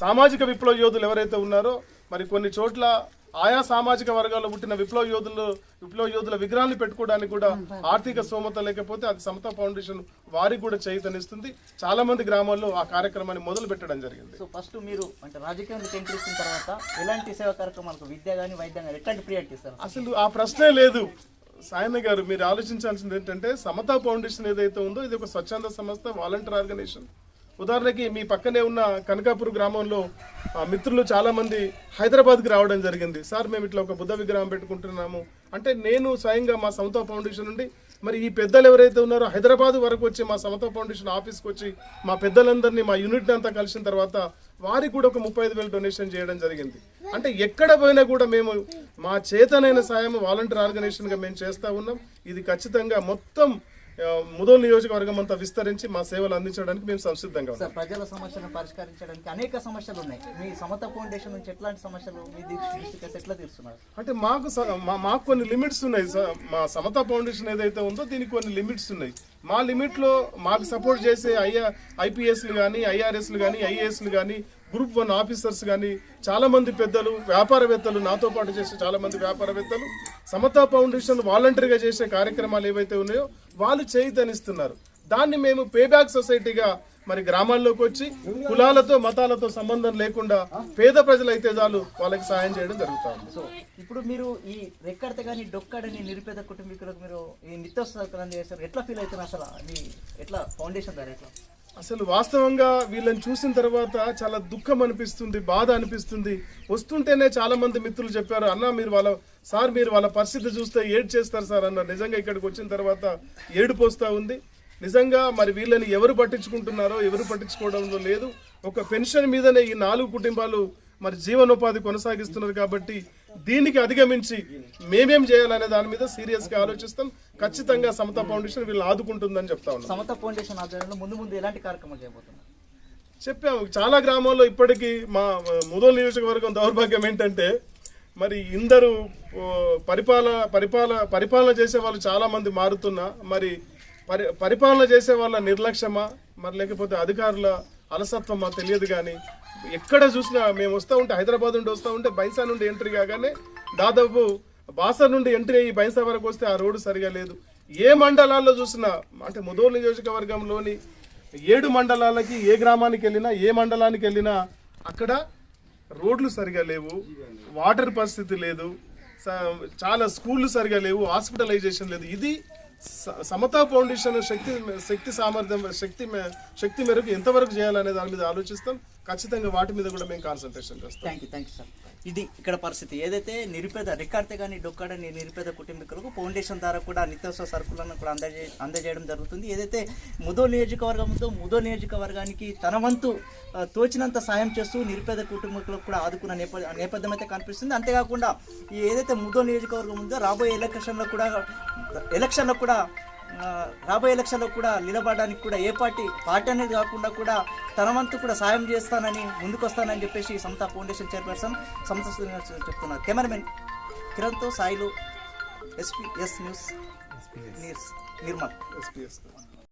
సామాజిక విప్లవ యోధులు ఎవరైతే ఉన్నారో మరి కొన్ని చోట్ల ఆయా సామాజిక వర్గాల్లో పుట్టిన విప్లవ యోధులు విప్లవ యోధుల విగ్రహాన్ని పెట్టుకోవడానికి కూడా ఆర్థిక స్తోమత లేకపోతే అది సమతా ఫౌండేషన్ వారికి కూడా చైతన్యస్తుంది చాలా మంది గ్రామాల్లో ఆ కార్యక్రమాన్ని మొదలు పెట్టడం జరిగింది. సో ఫస్ట్ మీరు అంటే రాజకీయంలోకి ఎంట్రీ ఇచ్చిన తర్వాత ఎలాంటి సేవా కార్యక్రమాలకు విద్య కానీ వైద్యం కానీ ఎట్లాంటి ప్రియారిటీ ఇస్తారు? అసలు ఆ ప్రశ్నే లేదు. సాయన్న గారు మీరు ఆలోచించాల్సింది ఏంటంటే సమతా ఫౌండేషన్ ఏదైతే ఉందో ఇది ఒక స్వచ్ఛంద సంస్థ వాలంటీర్ ఆర్గనైజేషన్. ఉదాహరణకి మీ పక్కనే ఉన్న కనకాపూర్ గ్రామంలో ఆ, మిత్రులు చాలామంది హైదరాబాద్కి రావడం జరిగింది. సార్ మేము ఇట్లా ఒక బుద్ధ విగ్రహం పెట్టుకుంటున్నాము. అంటే నేను స్వయంగా మా సమతా ఫౌండేషన్ నుండి మరి ఈ పెద్దలు ఎవరైతే ఉన్నారో హైదరాబాద్ వరకు వచ్చి మా సమతా ఫౌండేషన్ ఆఫీస్కి వచ్చి మా పెద్దలందరినీ మా యూనిట్ని అంతా కలిసిన తర్వాత వారికి కూడా ఒక ముప్పై ఐదు వేలు డొనేషన్ చేయడం జరిగింది. అంటే ఎక్కడ పోయినా కూడా మేము మా చేతనైన సాయం వాలంటీర్ ఆర్గనైజేషన్గా మేము చేస్తూ ఉన్నాం. ఇది ఖచ్చితంగా మొత్తం ముదోల్ నియోజకవర్గం అంతా విస్తరించి మా సేవలు అందించడానికి మేము సంసిద్ధంగా ఉన్నాం. ప్రజల సమస్యలను పరిష్కరించడానికి అనేక సమస్యలు ఉన్నాయి. మీ సమత ఫౌండేషన్ నుంచి ఎట్లాంటి సమస్యలు మీ ఎట్లా తీరుస్తున్నారు? అంటే మాకు మాకు కొన్ని లిమిట్స్ ఉన్నాయి మా సమతా ఫౌండేషన్ ఏదైతే ఉందో దీనికి కొన్ని లిమిట్స్ ఉన్నాయి. మా లిమిట్లో మాకు సపోర్ట్ చేసే ఐఆ ఐపీఎస్లు కానీ ఐఆర్ఎస్లు కానీ ఐఏఎస్లు కానీ గ్రూప్ వన్ ఆఫీసర్స్ కానీ చాలా మంది పెద్దలు వ్యాపారవేత్తలు నాతో పాటు చేసే చాలా మంది వ్యాపారవేత్తలు సమతా ఫౌండేషన్ వాలంటరీగా చేసిన కార్యక్రమాలు ఏవైతే ఉన్నాయో వాళ్ళు చేయితనిస్తున్నారు. దాన్ని మేము పేబ్యాక్ సొసైటీగా మరి గ్రామాల్లోకి వచ్చి కులాలతో మతాలతో సంబంధం లేకుండా పేద ప్రజలైతే చాలు వాళ్ళకి సాయం చేయడం జరుగుతుంది సో ఇప్పుడు మీరు ఈ రెక్కడితే కానీ డొక్కడని నిరుపేద కుటుంబీకులకు మీరు ఈ నిత్యోత్సవం చేస్తారు ఎట్లా ఫీల్ అవుతున్నారు అసలు? మీ ఎట్లా ఫౌండేషన్ ద్వారా ఎట్లా? అసలు వాస్తవంగా వీళ్ళని చూసిన తర్వాత చాలా దుఃఖం అనిపిస్తుంది బాధ అనిపిస్తుంది. వస్తుంటేనే చాలా మంది మిత్రులు చెప్పారు అన్న మీరు వాళ్ళ సార్ మీరు వాళ్ళ పరిస్థితి చూస్తే ఏడ్ చేస్తారు సార్ అన్న నిజంగా ఇక్కడికి వచ్చిన తర్వాత ఏడుపు వస్తూ ఉంది. నిజంగా మరి వీళ్ళని ఎవరు పట్టించుకుంటున్నారో ఎవరు పట్టించుకోవడంలో లేదు. ఒక పెన్షన్ మీదనే ఈ నాలుగు కుటుంబాలు మరి జీవనోపాధి కొనసాగిస్తున్నారు కాబట్టి దీనికి అధిగమించి మేమేం చేయాలనే దాని మీద సీరియస్గా ఆలోచిస్తాం. ఖచ్చితంగా సమతా ఫౌండేషన్ వీళ్ళని ఆదుకుంటుందని చెప్తా ఉన్నాం. సమత ఫౌండేషన్ ఆధ్వర్యంలో ముందు ముందు ఎలాంటి కార్యక్రమాలు చేయబోతున్నారు? చెప్పాము. చాలా గ్రామాల్లో ఇప్పటికీ మా ముదోల్ నియోజకవర్గం దౌర్భాగ్యం ఏంటంటే మరి ఇందరు పరిపాలన పరిపాలన పరిపాలన చేసే వాళ్ళు చాలా మంది మారుతున్నా మరి పరి పరిపాలన చేసే వాళ్ళ నిర్లక్ష్యమా మరి లేకపోతే అధికారుల అలసత్వమా తెలియదు కానీ ఎక్కడ చూసినా మేము వస్తూ ఉంటే హైదరాబాద్ నుండి వస్తూ ఉంటే బైసా నుండి ఎంట్రీ కాగానే దాదాపు బాసర్ నుండి ఎంట్రీ అయ్యి బైసా వరకు వస్తే ఆ రోడ్డు సరిగా లేదు. ఏ మండలాల్లో చూసినా అంటే ముదోల్ నియోజకవర్గంలోని ఏడు మండలాలకి ఏ గ్రామానికి వెళ్ళినా ఏ మండలానికి వెళ్ళినా అక్కడ రోడ్లు సరిగా లేవు వాటర్ పరిస్థితి లేదు స- చాలా స్కూళ్ళు సరిగా లేవు హాస్పిటలైజేషన్ లేదు. ఇది సమతా ఫౌండేషన్ శక్తి శక్తి సామర్థ్యం శక్తి శక్తి మేరకు ఎంతవరకు చేయాలనే దాని మీద ఆలోచిస్తాం. ఖచ్చితంగా వాటి మీద కూడా మేము కాన్సన్ట్రేషన్ చేస్తాం. Thank you thank you sir ఇది ఇక్కడ పరిస్థితి. ఏదైతే నిరుపేద రికార్తే కానీ డొక్కాడని నిరుపేద కుటుంబీకులకు ఫౌండేషన్ ద్వారా కూడా నిత్యావసర సరుకులను కూడా అందజే అందజేయడం జరుగుతుంది. ఏదైతే ముదో నియోజకవర్గంతో ముదో నియోజకవర్గానికి తన వంతు తోచినంత సాయం చేస్తూ నిరుపేద కుటుంబీకులకు కూడా ఆదుకున్న నేపథ్య నేపథ్యం అయితే కనిపిస్తుంది. అంతేకాకుండా ఏదైతే ముదో నియోజకవర్గం ఉందో రాబోయే ఎలక్షన్లో కూడా ఎలక్షన్లో కూడా ఆ, రాబోయే ఎలక్షన్లో కూడా నిలబడడానికి కూడా ఏ పార్టీ పార్టీ అనేది కాకుండా కూడా తన వంతు కూడా సాయం చేస్తానని ముందుకు వస్తానని చెప్పేసి సమతా ఫౌండేషన్ చైర్పర్సన్ సమత శ్రీనివాస్ చెప్తున్నారు. Cameraman కిరణ్తో Sailu SP S news news Nirmal. SPS